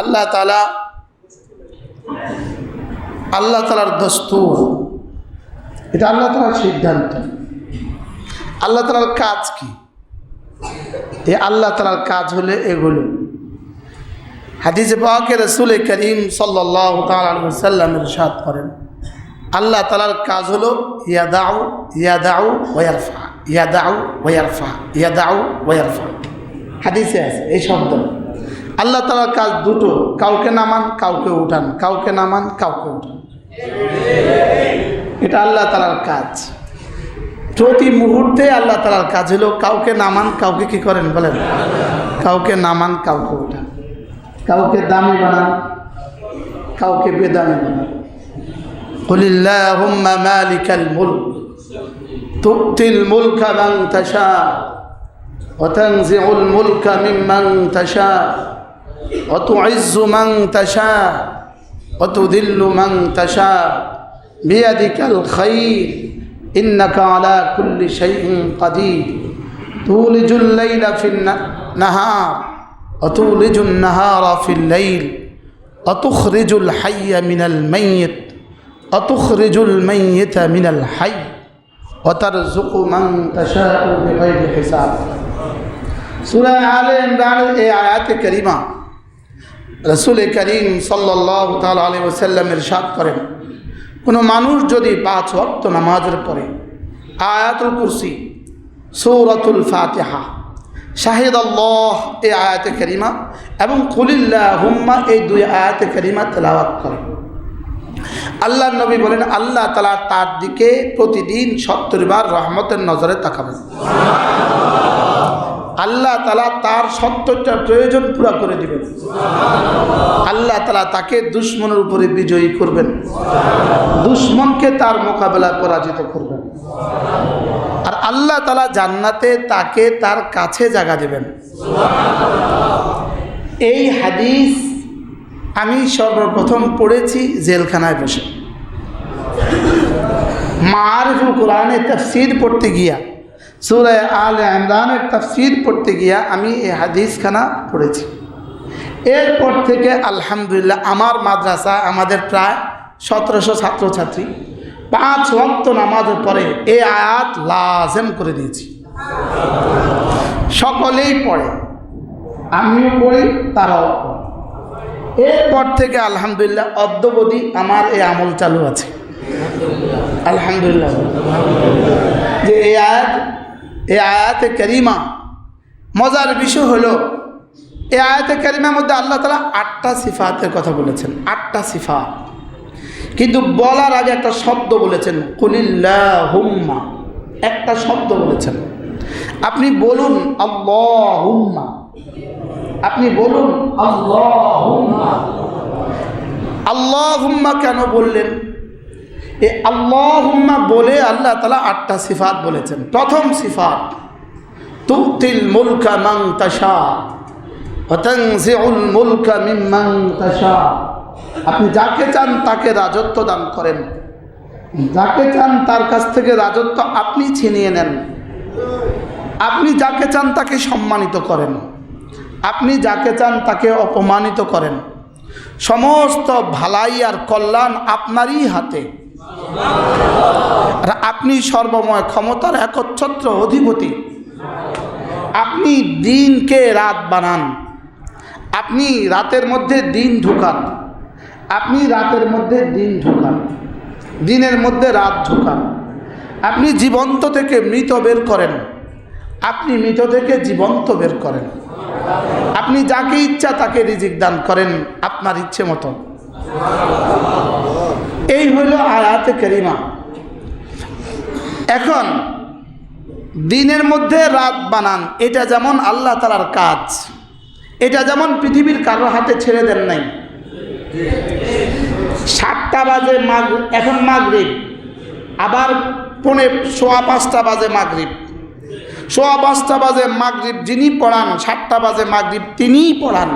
আল্লাহ তালা আল্লাহ তালার দস্তুর। এটা আল্লাহ তালার সিদ্ধান্ত। আল্লাহ তালার কাজ কি? এ আল্লাহ তালার কাজ হলে এগুলো। হাদিসে পাকে রসুল করিম সাল্লাহ তাল্লামের সাদ করেন, আল্লাহ তালার কাজ হলো ইয়াদাউ ইয়াদাউ ওয়ারফা ইয়াদাউ ওয়ারফা ইয়াদাউ ওয়ারফা হাদিসে আছে এই শব্দ। আল্লাহ তালার কাজ দুটো কাউকে নামান কাউকে উঠান কাউকে নামান কাউকে উঠান এটা আল্লাহ তালার কাজ প্রতি মুহূর্তে আল্লাহ তালার কাজ হলো কাউকে নামান কাউকে কি করেন বলেন কাউকে নামান কাউকে উঠান কাউকে দামি বানান কাউকে বেদামি বানান قل اللهم مالك الملك تؤتي الملك من تشاء وتنزع الملك ممن تشاء وتعز من تشاء وتذل من تشاء بيدك الخير إنك على كل شيء قدير تولج الليل في النهار وتولج النهار في الليل وتخرج الحي من الميت وتخرج الميت من الحي وترزق من تشاء بغير حساب سورة آل عمران এই আয়াতে করিমা রসুল করিম সাল্লাহ তাল আলী ওসাল্লাম ইরশাদ করেন, কোনো মানুষ যদি পাঁচ ওয়াক্ত নামাজের পরে আয়াতুল কুরসি, সৌরাতুল ফাতিহা শাহিদ আল্লাহ এই আয়াতে করিমা এবং কুলিল্লাহ হুম্মা এই দুই আয়াতে করিমা তেলাওয়াত করে আল্লাহ নবী বলেন, আল্লাহ তালা তার দিকে প্রতিদিন সত্তর বার রহমতের নজরে তাকাবেন। আল্লাহ তালা তার সত্তরটা প্রয়োজন পুরা করে দিবেন। আল্লাহ তালা তাকে দুশ্মনের উপরে বিজয়ী করবেন। দুশ্মনকে তার মোকাবেলায় পরাজিত করবেন। আর আল্লাহ তালা জান্নাতে তাকে তার কাছে জায়গা দেবেন। এই হাদিস আমি সর্বপ্রথম পড়েছি জেলখানায় বসে। মারিফুল কোরআনে তফসির পড়তে গিয়া সুরায় আল ইমরানের তফসির পড়তে গিয়া আমি এই হাদিসখানা পড়েছি। এরপর থেকে আলহামদুলিল্লাহ আমার মাদ্রাসা আমাদের প্রায় সতেরোশো ছাত্রছাত্রী, পাঁচ ওয়াক্ত নামাজের পরে এই আয়াত লাজেম করে দিয়েছি। সকলেই পড়ে, আমিও পড়ি, তারাও এরপর থেকে আলহামদুলিল্লাহ অদ্যবধি আমার এই আমল চালু আছে। আলহামদুলিল্লাহ। যে এই আয়াত এই আয়াতে করিমা মজার বিষয় হলো, এই আয়াতে করিমার মধ্যে আল্লাহ তালা আটটা সিফাতের কথা বলেছেন, আটটা সিফাত। কিন্তু বলার আগে একটা শব্দ বলেছেন কুলিল্লাহ হুম্মা একটা শব্দ বলেছেন। আপনি বলুন আল্লাহ হুম্মা আপনি বলুন, আল্লাহুম্মা। আল্লাহুম্মা কেন বললেন? এ আল্লাহুম্মা বলে আল্লাহ তালা আটটা সিফাত বলেছেন। প্রথম সিফাত, তুতিল মুলকা মাং মুলকা তাশা। আপনি যাকে চান তাকে রাজত্ব দান করেন। যাকে চান তার কাছ থেকে রাজত্ব আপনি ছিনিয়ে নেন। আপনি যাকে চান তাকে সম্মানিত করেন। আপনি যাকে চান তাকে অপমানিত করেন। সমস্ত ভালাই আর কল্যাণ আপনারই হাতে। আর আপনি সর্বময় ক্ষমতার একচ্ছত্র অধিপতি। আপনি দিনকে রাত বানান। আপনি রাতের মধ্যে দিন ঢুকান। আপনি রাতের মধ্যে দিন ঢুকান। দিনের মধ্যে রাত ঢুকান। আপনি জীবন্ত থেকে মৃত বের করেন। আপনি মৃত থেকে জীবন্ত বের করেন। আপনি যাকে ইচ্ছা তাকে রিজিক দান করেন। আপনার ইচ্ছে মতো। হইল আয়াতে করিমা। এখন, দিনের মধ্যে রাত বানান, এটা যেমন আল্লাহ তালার কাজ, এটা যেমন পৃথিবীর কারও হাতে ছেড়ে দেন নাই। সাতটা বাজে মাগ, এখন মাগরিব, আবার পৌনে সোয়া পাঁচটা বাজে মাগরিব। সোয়া পাঁচটা বাজে মাগরিব যিনি পড়ান, সাতটা বাজে মাগরিব তিনিই পড়ান।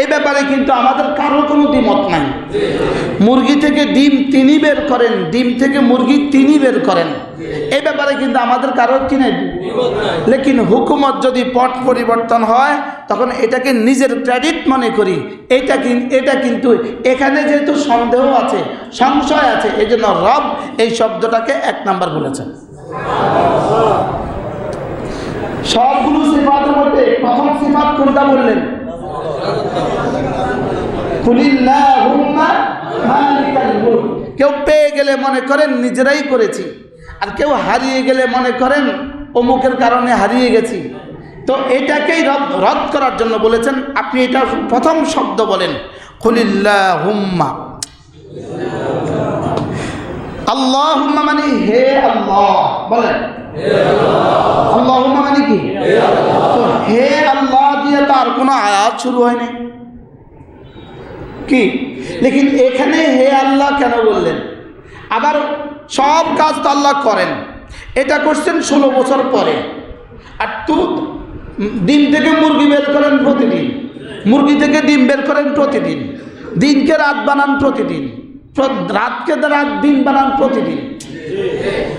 এই ব্যাপারে কিন্তু আমাদের কারও কোনো দ্বিমত নাই। মুরগি থেকে ডিম তিনি বের করেন, ডিম থেকে মুরগি তিনি বের করেন। এ ব্যাপারে কিন্তু আমাদের কারোর কি নেই? লেকিন হুকুমত যদি পট পরিবর্তন হয়, তখন এটাকে নিজের ক্রেডিট মনে করি। এটা কিন এটা কিন্তু এখানে যেহেতু সন্দেহ আছে, সংশয় আছে এই জন্য রব এই শব্দটাকে এক নাম্বার বলেছেন। সবগুলো সিফাতের মধ্যে প্রথম সিফাত কোনটা বললেন। কেউ পেয়ে গেলে মনে করেন, নিজেরাই করেছি। আর কেউ হারিয়ে গেলে মনে করেন, অমুকের কারণে হারিয়ে গেছি। তো এটাকেই রদ রদ করার জন্য বলেছেন, আপনি এটা প্রথম শব্দ বলেন, কুলিল্লাহুম্মা। আল্লাহ হুম্মা মানে হে আল্লাহ, বলেন। আল্লাহ হুম্মা মানে কি? হে আল্লাহ দিয়ে তার কোনো আয়াত শুরু হয়নি। কি? লেকিন এখানে হে আল্লাহ কেন বললেন? আবার সব কাজ তো আল্লাহ করেন। এটা করছেন ষোলো বছর পরে। আর তু দিন থেকে মুরগি বের করেন প্রতিদিন। মুরগি থেকে ডিম বের করেন প্রতিদিন। দিনকে রাত বানান প্রতিদিন। রাতকে রাত দিন বানান প্রতিদিন।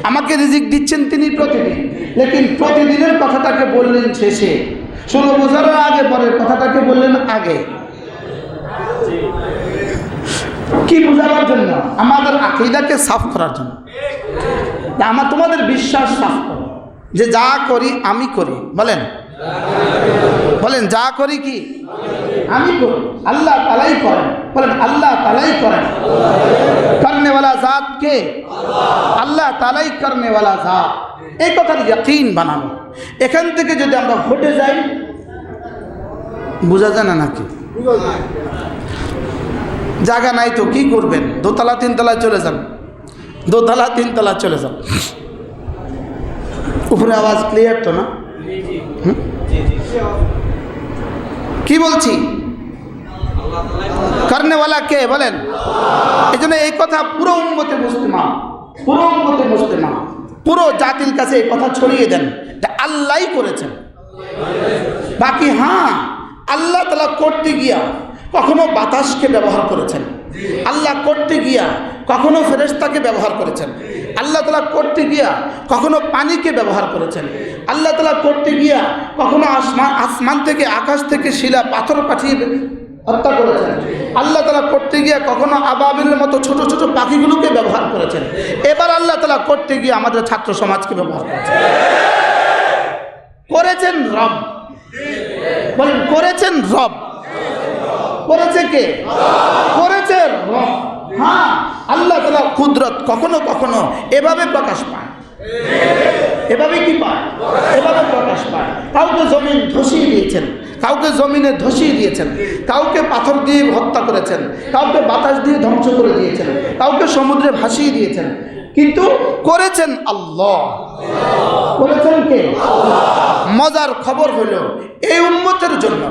আমাকে রিজিক দিচ্ছেন তিনি প্রতিদিন। লেকিন প্রতিদিনের কথাটাকে বললেন শেষে। ষোলো বছরের আগে, পরের কথাটাকে বললেন আগে। কি বোঝাবার জন্য? আমাদের আকিদাকে সাফ করার জন্য। আমার তোমাদের বিশ্বাস সাফ যে যা করি, আমি করি। বলেন। বলেন, যা করি কি? আমি করি। আল্লাহ তালাই করেন। বলেন, আল্লাহ তালাই করেন। করনেওয়ালা জাত কে? আল্লাহ তালাই করনেওয়ালা জাত। এই কথার যকিন বানানো। এখান থেকে যদি আমরা হটে যাই, বোঝা যায় না নাকি? জায়গা নাই তো, কি করবেন? দোতলা, তিনতলায় চলে যান। দোতলা তিনতলা চলে যান। উপরে আওয়াজ ক্লিয়ার তো না? কি বলছি? করনেওয়ালা কে? বলেন। এই জন্য এই কথা পুরো উন্মতে মুসলিমা, পুরো উন্মতে মুসলিমা। পুরো জাতির কাছে এই কথা ছড়িয়ে দেন এটা আল্লাহই করেছেন। বাকি হ্যাঁ আল্লাহ তালা করতে গিয়া কখনো বাতাসকে ব্যবহার করেছেন। আল্লাহ করতে গিয়া কখনো ফেরেশতাকে ব্যবহার করেছেন। আল্লাহ তালা করতে গিয়া কখনো পানিকে ব্যবহার করেছেন। আল্লাহ তালা করতে গিয়া কখনো আসমান আসমান থেকে আকাশ থেকে শিলা, পাথর পাঠিয়ে হত্যা করেছেন। আল্লাহ করতে গিয়ে কখনো আবাবিলের মতো ছোট ছোট পাখিগুলোকে ব্যবহার করেছেন। এবার আল্লাহ তালা করতে গিয়ে আমাদের ছাত্র সমাজকে ব্যবহার করেছেন। করেছেন রব। বলেন, করেছেন রব। করেছে কে? করেছে রব। হ্যাঁ আল্লাহ তালা কুদরত কখনো কখনো এভাবে প্রকাশ পায়। এভাবে কি পায়? এভাবে প্রকাশ পায়। কাউকে জমিন ধসিয়ে দিয়েছেন। কাউকে জমিনে ধসিয়ে দিয়েছেন কাউকে পাথর দিয়ে হত্যা করেছেন কাউকে বাতাস দিয়ে ধ্বংস করে দিয়েছেন কাউকে সমুদ্রে ভাসিয়ে দিয়েছেন কিন্তু করেছেন আল্লাহ। করেছেন কে? মজার খবর হলো এই উম্মতের জন্য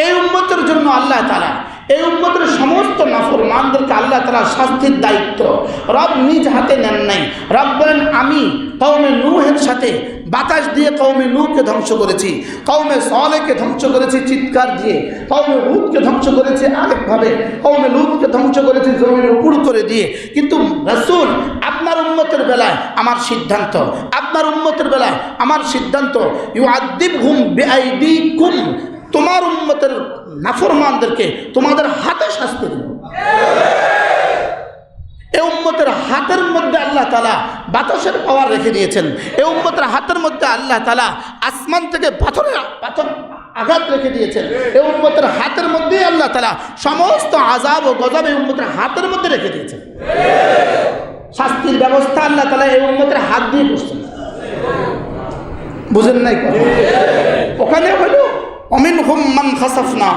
এই উন্মতের জন্য আল্লাহ তারা এই উন্মতের সমস্ত নাফরমানদেরকে আল্লাহ তারা শাস্তির দায়িত্ব। রব নিজ হাতে নেন নাই। রব বলেন আমি কৌমে নূহের সাথে বাতাস দিয়ে কৌমে নূহকে ধ্বংস করেছি। কৌমে সলেকে ধ্বংস করেছি চিৎকার দিয়ে। কৌমে হুদকে ধ্বংস করেছি আরেকভাবে। কৌমে লুতকে ধ্বংস করেছি জমির উপর করে দিয়ে। কিন্তু রসুল আপনার উন্মতের বেলায় আমার সিদ্ধান্ত, আপনার উন্মতের বেলায় আমার সিদ্ধান্ত ইউ আদিব হুম বেআইডি কুম তোমার উন্মতের নাফরমানদেরকে তোমাদের হাতে শাস্তি দেব। এই উম্মতের হাতের মধ্যে আল্লাহ তালা বাতাসের পাওয়ার রেখে দিয়েছেন। এই উম্মতের হাতের মধ্যে আল্লাহ তালা আসমান থেকে পাথরের পাথর আঘাত রেখে দিয়েছেন। এই উম্মতের হাতের মধ্যেই আল্লাহ তালা সমস্ত আজাব ও গজব এই উম্মতের হাতের মধ্যে রেখে দিয়েছেন। শাস্তির ব্যবস্থা আল্লাহ তালা এই উম্মতের হাত দিয়ে করছেন। বুঝেন নাই ওখানে হলো অমিন হুম মান খাসাফনা।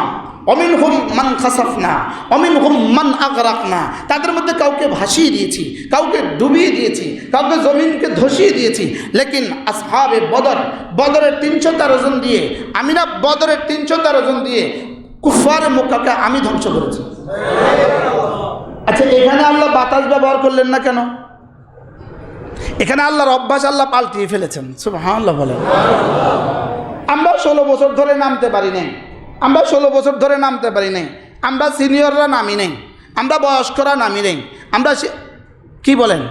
অমিন হুম মান খাসাফনা অমিন হুম মান আগরাকনা। তাদের মধ্যে কাউকে ভাসিয়ে দিয়েছি, কাউকে ডুবিয়ে দিয়েছি, কাউকে জমিনকে ধসিয়ে দিয়েছি। লেকিন আসহাবে বদর, বদরের তিনশো তেরো জন দিয়ে আমি না বদরের তিনশো তেরো জন দিয়ে কুফার মুখাকে আমি ধ্বংস করেছি। আচ্ছা এখানে আল্লাহ বাতাস ব্যবহার করলেন না কেন? এখানে আল্লাহর অভ্যাস আল্লাহ পাল্টিয়ে ফেলেছেন। হ্যাঁ আল্লাহ বলেন। আমরা ষোলো বছর ধরে নামতে পারি নাই। আমরা ষোলো বছর ধরে নামতে পারি নাই। আমরা সিনিয়ররা নামি নেই। আমরা বয়স্করা নামি নেই। আমরা কি বলেন?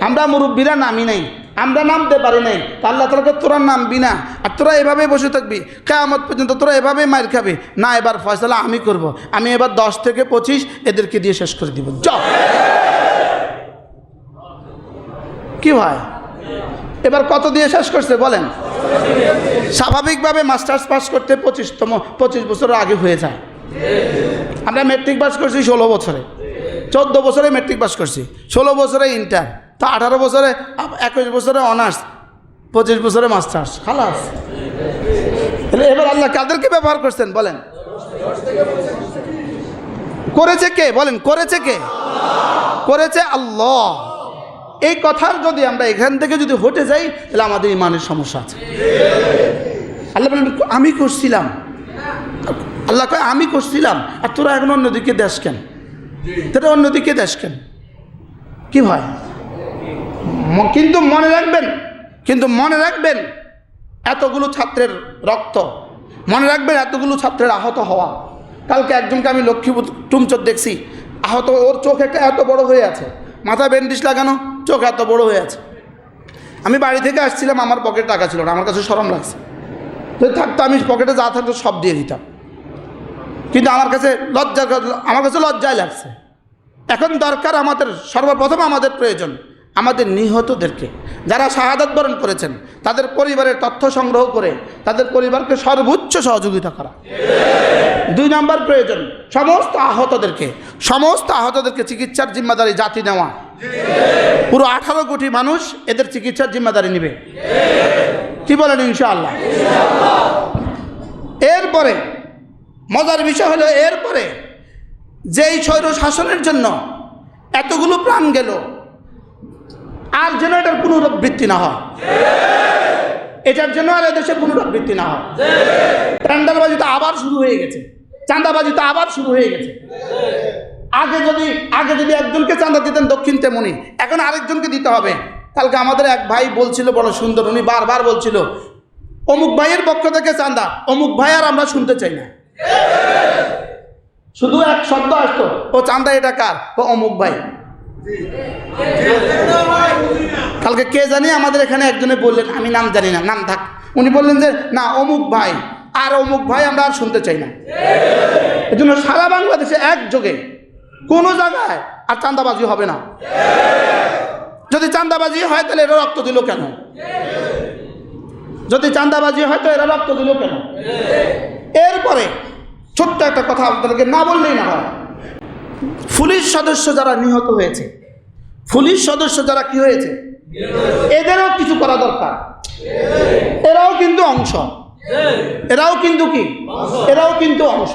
আমরা মুরব্বীরা নামি নেই। আমরা নামতে পারি নাই। আল্লাহ তালাকে তোরা নামবি না। আর তোরা এভাবে বসে থাকবি। কেয়ামত পর্যন্ত তোরা এভাবে মার খাবি। না, এবার ফয়সালা আমি করব। আমি এবার দশ থেকে পঁচিশ এদেরকে দিয়ে শেষ করে দিব। চ কি হয়? এবার কত দিয়ে শেষ করছে বলেন? স্বাভাবিকভাবে মাস্টার্স পাস করতে পঁচিশতম, পঁচিশ বছরের আগে হয়ে যায়। আমরা মেট্রিক পাস করছি ষোলো বছরে। চোদ্দ বছরে মেট্রিক পাস করছি। ষোলো বছরে ইন্টার তো আঠারো বছরে, একুশ বছরে অনার্স পঁচিশ বছরে মাস্টার্স খালাস। এবার আল্লাহ কাদেরকে ব্যবহার করছেন বলেন? করেছে কে? বলেন, করেছে কে? করেছে আল্লাহ। এই কথার যদি আমরা এখান থেকে যদি হটে যাই, তাহলে আমাদের ইমানের সমস্যা আছে। আল্লাহ বলেন, আমি করছিলাম। আল্লাহ কয়, আমি করছিলাম। আর তোরা এখন অন্যদিকে দেশ কেন? তোরা অন্যদিকে দেশ কেন? কি ভাই কিন্তু মনে রাখবেন, কিন্তু মনে রাখবেন, এতগুলো ছাত্রের রক্ত, মনে রাখবেন এতগুলো ছাত্রের আহত হওয়া। কালকে একজনকে আমি লক্ষ্মীপুর টুমচোর দেখছি। আহত, ওর চোখ একটা এত বড় হয়ে আছে। মাথা ব্যান্ডিস লাগানো। চোখ এত বড় হয়ে আছে। আমি বাড়ি থেকে আসছিলাম, আমার পকেটে টাকা ছিল না, আমার কাছে সরম লাগছে। যদি থাকতো, আমি পকেটে যা থাকতো সব দিয়ে দিতাম। কিন্তু আমার কাছে লজ্জা আমার কাছে লজ্জায় লাগছে। এখন দরকার আমাদের, সর্বপ্রথম আমাদের প্রয়োজন, আমাদের নিহতদেরকে। যারা শাহাদাত বরণ করেছেন, তাদের পরিবারের তথ্য সংগ্রহ করে, তাদের পরিবারকে সর্বোচ্চ সহযোগিতা করা। দুই নম্বর প্রয়োজন, সমস্ত আহতদেরকে সমস্ত আহতদেরকে চিকিৎসার জিম্মাদারি জাতি নেওয়া। পুরো আঠারো কোটি মানুষ এদের চিকিৎসার জিম্মাদারি নেবে। কি বলেন ইনশাআল্লাহ? এরপরে, মজার বিষয় হলো এরপরে যেই স্বৈর শাসনের জন্য এতগুলো প্রাণ গেল, আর যেন এটার পুনরাবৃত্তি না হয়। এটার জন্য আর এদেশে পুনরাবৃত্তি না হয়। টেন্ডারবাজি তো আবার শুরু হয়ে গেছে। চাঁদাবাজি তো আবার শুরু হয়ে গেছে। আগে যদি আগে যদি একজনকে চাঁদা দিতেন দক্ষিণ তেমনি, এখন আরেকজনকে দিতে হবে। কালকে আমাদের এক ভাই বলছিল, বড় সুন্দর, উনি বারবার বলছিল, অমুক ভাইয়ের পক্ষ থেকে চাঁদা, অমুক ভাই আর আমরা শুনতে চাই না। শুধু এক শব্দ আসতো, ও চাঁদা এটা কার? ও অমুক ভাই। কালকে কে জানি, আমাদের এখানে একজনে বললেন, আমি নাম জানি না, নাম থাক। উনি বললেন যে, না, অমুক ভাই, আর অমুক ভাই আমরা আর শুনতে চাই না। এই জন্য সারা বাংলাদেশে একযোগে কোনো জায়গায় আর চাঁদাবাজি হবে না। যদি চাঁদাবাজি হয় তাহলে এরা রক্ত দিল কেন? যদি চাঁদাবাজি হয় তো এরা রক্ত দিল কেন? এরপরে ছোট্ট একটা কথা আপনাদেরকে না বললেই না হয়। পুলিশ সদস্য যারা নিহত হয়েছে, পুলিশ সদস্য যারা কি হয়েছে? এদেরও কিছু করা দরকার। এরাও কিন্তু অংশ। এরাও কিন্তু কি? এরাও কিন্তু অংশ।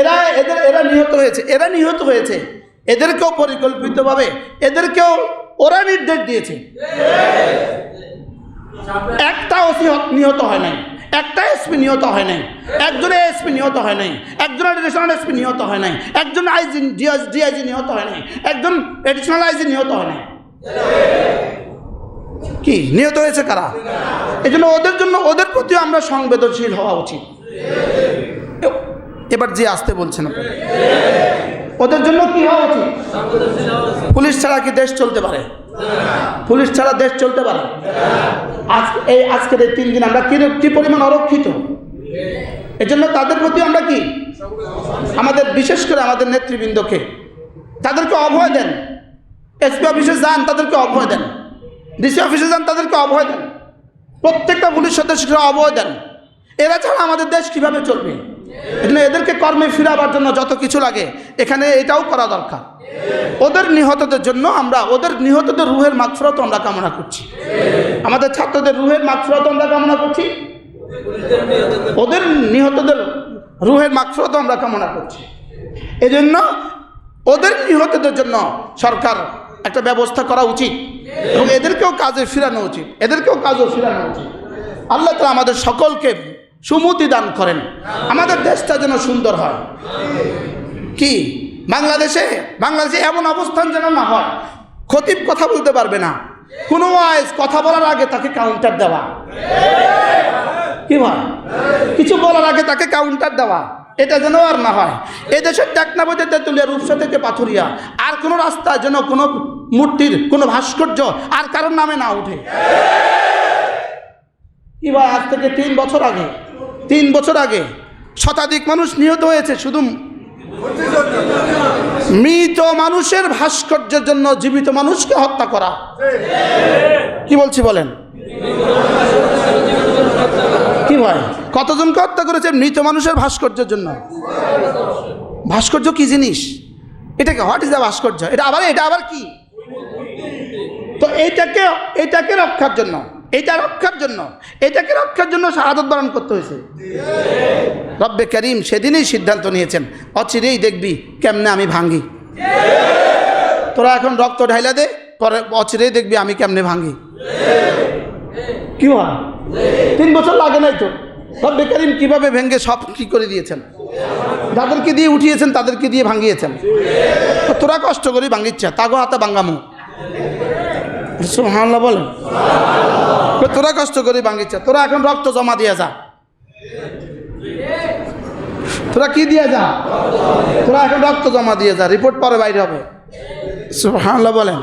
এরা এদের, এরা নিহত হয়েছে, এরা নিহত হয়েছে। এদেরকেও পরিকল্পিতভাবে, এদেরকেও ওরা নির্দেশ দিয়েছে। একটা ওসি নিহত হয় নাই, একটা এসপি নিহত হয় নাই একজন এসপি নিহত হয় নাই একজন এডিশনাল এসপি নিহত হয় নাই, একজন আইজি ডিআইজি নিহত হয় নাই, একজন এডিশনাল আইজি নিহত হয় নাই। কি, নিহত হয়েছে কারা? এই জন্য ওদের জন্য, ওদের প্রতিও আমরা সংবেদনশীল হওয়া উচিত। এবার যে আসতে বলছেন আপনারা। ওদের জন্য কি হওয়া উচিত? পুলিশ ছাড়া কি দেশ চলতে পারে? পুলিশ ছাড়া দেশ চলতে পারে? আজ এই আজকের এই তিন দিন আমরা কি কি পরিমাণ অরক্ষিত? এজন্য তাদের প্রতি আমরা কি? আমাদের বিশেষ করে আমাদের নেতৃবৃন্দকে তাদেরকে অভয় দেন। এসপি অফিসে যান তাদেরকে অভয় দেন। ডিসি অফিসে যান তাদেরকে অভয় দেন। প্রত্যেকটা পুলিশ সদস্যকে অভয় দেন। এরা ছাড়া আমাদের দেশ কীভাবে চলবে? এজন্য এদেরকে কর্মে ফিরাবার জন্য যত কিছু লাগে, এখানে এটাও করা দরকার। ওদের নিহতদের জন্য আমরা, ওদের নিহতদের রুহের মাগফরত আমরা কামনা করছি। আমাদের ছাত্রদের রুহের মাগফরত আমরা কামনা করছি। ওদের নিহতদের রুহের মাগফরত আমরা কামনা করছি। এজন্য ওদের নিহতদের জন্য সরকার একটা ব্যবস্থা করা উচিত এবং এদেরকেও কাজে ফিরানো উচিত। এদেরকেও কাজে ফিরানো উচিত। আল্লাহ তালা আমাদের সকলকে সুমতি দান করেন। আমাদের দেশটা যেন সুন্দর হয়। কি? বাংলাদেশে বাংলাদেশে এমন অবস্থান যেন না হয়। খতিব কথা বলতে পারবে না। কোনো ওয়াইজ কথা বলার আগে তাকে কাউন্টার দেওয়া। কি ভাই? কিছু বলার আগে তাকে কাউন্টার দেওয়া। এটা যেন আর না হয়। এই দেশের টেকনাবতে তেঁতুলিয়া রূপসা থেকে পাথুরিয়া। আর কোনো রাস্তা যেন কোনো মূর্তির, কোনো ভাস্কর্য আর কারোর নামে না উঠে কি ভাই, আজ থেকে তিন বছর আগে তিন বছর আগে শতাধিক মানুষ নিহত হয়েছে শুধু মৃত মানুষের ভাস্কর্যের জন্য জীবিত মানুষকে হত্যা করা। কি বলছি বলেন? কি ভাই? কতজনকে হত্যা করেছে মৃত মানুষের ভাস্কর্যের জন্য? ভাস্কর্য কি জিনিস? এটাকে হোয়াট ইজ দ্য ভাস্কর্য? এটা আবার এটা আবার কি? তো এইটাকে এটাকে রক্ষার জন্য। এটা রক্ষার জন্য, এটাকে রক্ষার জন্য শাহাদত বরণ করতে হয়েছে। রব্বে করিম সেদিনই সিদ্ধান্ত নিয়েছেন, অচিরেই দেখবি কেমনে আমি ভাঙ্গি। তোরা এখন রক্ত ঢাইলা দে, পরে অচিরেই দেখবি আমি কেমনে ভাঙ্গি। কি হয়? তিন বছর লাগে নাই তো। রব্বে করিম কীভাবে ভেঙ্গে সব কি করে দিয়েছেন? যাদেরকে দিয়ে উঠিয়েছেন, তাদেরকে দিয়ে ভাঙিয়েছেন তোরা কষ্ট করি ভাঙ্গিচ্ছে, তাগো হাতে ভাঙ্গামু। সুবহানাল্লাহ বলেন। তোরা কষ্ট করে ভাঙিচ্ছে তোরা এখন রক্ত জমা দিয়ে যা। তোরা কি দিয়ে যা? তোরা এখন রক্ত জমা দিয়ে যা রিপোর্ট পরে বাইরে হবে। বলেন।